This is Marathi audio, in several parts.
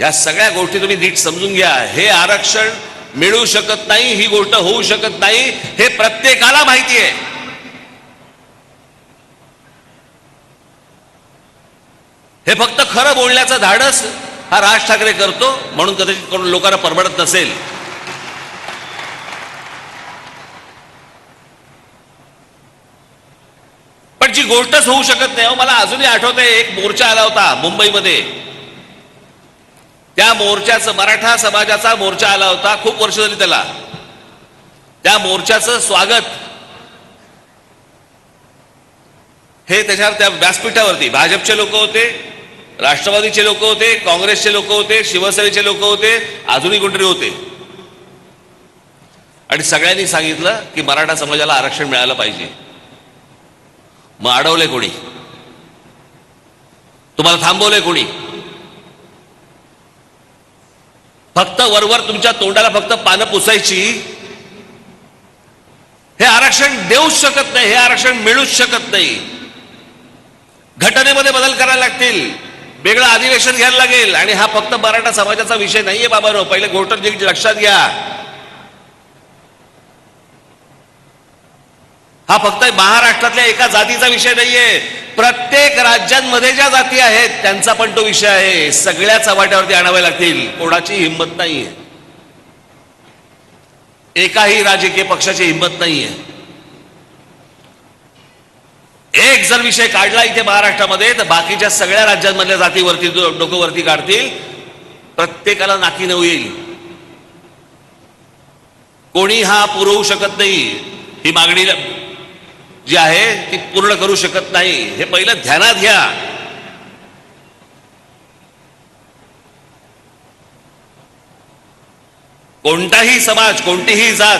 या सगळ्या गोष्टी तुम्ही नीट समजून घ्या. हे आरक्षण मिळू शकत नाही ही गोष्ट होऊ शकत नाही हे प्रत्येकाला माहिती आहे. हे फक्त खरं बोलण्याचं धाडस हा राज ठाकरे करतो म्हणून कदाचित कोण लोकांना परवडत नसेल. पण जी गोष्टच होऊ शकत नाही अहो, मला अजूनही आठवत आहे एक मोर्चा आला होता मुंबईमध्ये. त्या मोर्चाचं मराठा समाजाचा मोर्चा आला होता खूप वर्ष झाली त्याला. त्या मोर्चाचं स्वागत हे त्याच्यावर त्या व्यासपीठावरती. भाजपचे लोक होते राष्ट्रवादीचे लोक होते काँग्रेसचे लोक होते शिवसेनेचे लोक होते अजूनही कोणतरी होते. आणि सगळ्यांनी सांगितलं की मराठा समाजाला आरक्षण मिळालं पाहिजे. मग अडवले कोणी? तुम्हाला थांबवलंय कोणी? फक्त वरवर तुमच्या तोंडाला फक्त पानं पुसायची? हे आरक्षण देऊच शकत नाही हे आरक्षण मिळूच शकत नाही. घटनेमध्ये बदल करायला लागतील. वेगळं अधिवेशन घ्यायला लागेल. आणि हा फक्त मराठा समाजाचा विषय नाहीये बाबानो. पहिले गोष्ट लक्षात घ्या. हा फक्त महाराष्ट्रातल्या एका जातीचा विषय नाहीये. प्रत्येक राज्यांमध्ये ज्या जाती आहेत त्यांचा पण तो विषय आहे. सगळ्या चव्हाट्यावरती आणावे लागतील. कोणाची हिंमत नाहीये. एकाही राजकीय पक्षाची हिंमत नाहीये. एक जर विषय काढला इथे महाराष्ट्रामध्ये तर बाकीच्या सगळ्या राज्यांमधल्या जातीवरती डोकंवरती काढतील. प्रत्येकाला नाकी नऊ येईल. कोणी हा पुरवू शकत नाही. ही मागणी जी आहे ती पूर्ण करू शकत नाही. हे पहिलं ध्यानात घ्या. कोणताही समाज कोणतीही जात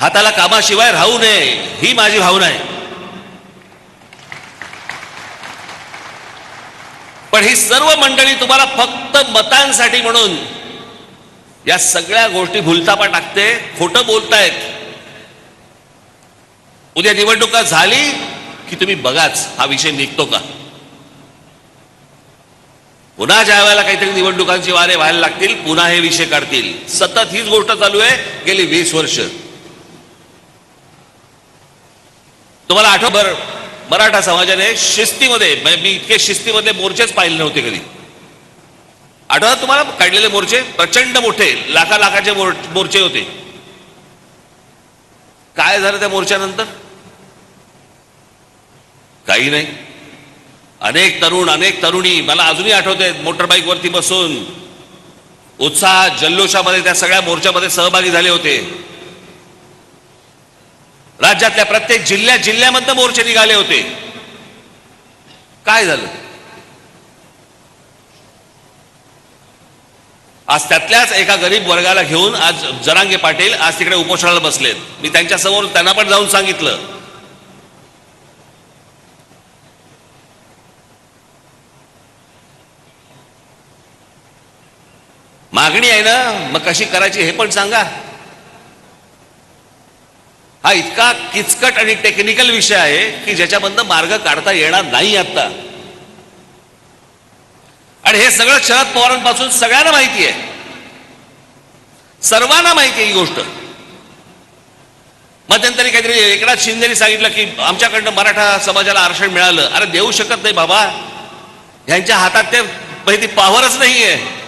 हाताला कामाशिवाय राहू नये. ही माझी भावना आहे. पण ही सर्व मंडळी तुम्हाला फक्त मतांसाठी म्हणून या सगळ्या गोष्टी भुलतापा टाकते खोटं बोलतायत. उद्या निवडणुका झाली की तुम्ही बघाच हा विषय निघतो का? पुन्हा ज्या वेळेला काहीतरी निवडणुकांची वारे व्हायला लागतील पुन्हा हे विषय काढतील. सतत हीच गोष्ट चालू आहे गेली वीस वर्ष. तुम्हाला आठवभर मराठा समाजाने शिस्तीमध्ये म्हणजे मी इतके शिस्तीमधले मोर्चेच पाहिले नव्हते कधी. आठवतात तुम्हाला काढलेले मोर्चे? प्रचंड मोठे लाखा लाखाचे मोर्चे होते. काय झालं त्या मोर्चानंतर काही नाही. अनेक तरुण अनेक तरुणी मला अजूनही आठवते मोटरबाईक वरती बसून. उत्साह जल्लोषामध्ये त्या सगळ्या मोर्चामध्ये सहभागी झाले होते. राज्यातल्या प्रत्येक जिल्ह्या जिल्ह्यामधनं मोर्चे निघाले होते. काय झालं? आज त्यातल्याच एका गरीब वर्गाला घेऊन आज जरांगे पाटील आज तिकडे उपोषणाला बसलेत. मी त्यांच्यासमोर त्यांना पण जाऊन सांगितलं. मागणी आहे ना मग कशी करायची हे पण सांगा. हा इतका किचकट आणि टेक्निकल विषय आहे की ज्याच्यामधनं मार्ग काढता येणार नाही आता. आणि हे सगळं शरद पवारांपासून सगळ्यांना माहिती आहे. सर्वांना माहिती आहे ही गोष्ट. मध्यंतरी काहीतरी एकनाथ शिंदेनी सांगितलं की आमच्याकडनं मराठा समाजाला आरक्षण मिळालं. अरे देऊ शकत नाही बाबा. ह्यांच्या हातात ते पहिली ती पावरच नाहीये.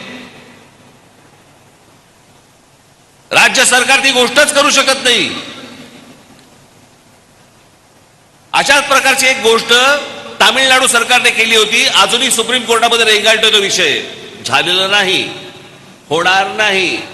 राज्य सरकार ती गोष्टच करू शकत नाही. अशाच प्रकारची एक गोष्ट तामिळनाडू सरकारने केली होती. अजूनही सुप्रीम कोर्टामध्ये रेंगाळतो तो विषय. झालेला नाही. होणार नाही.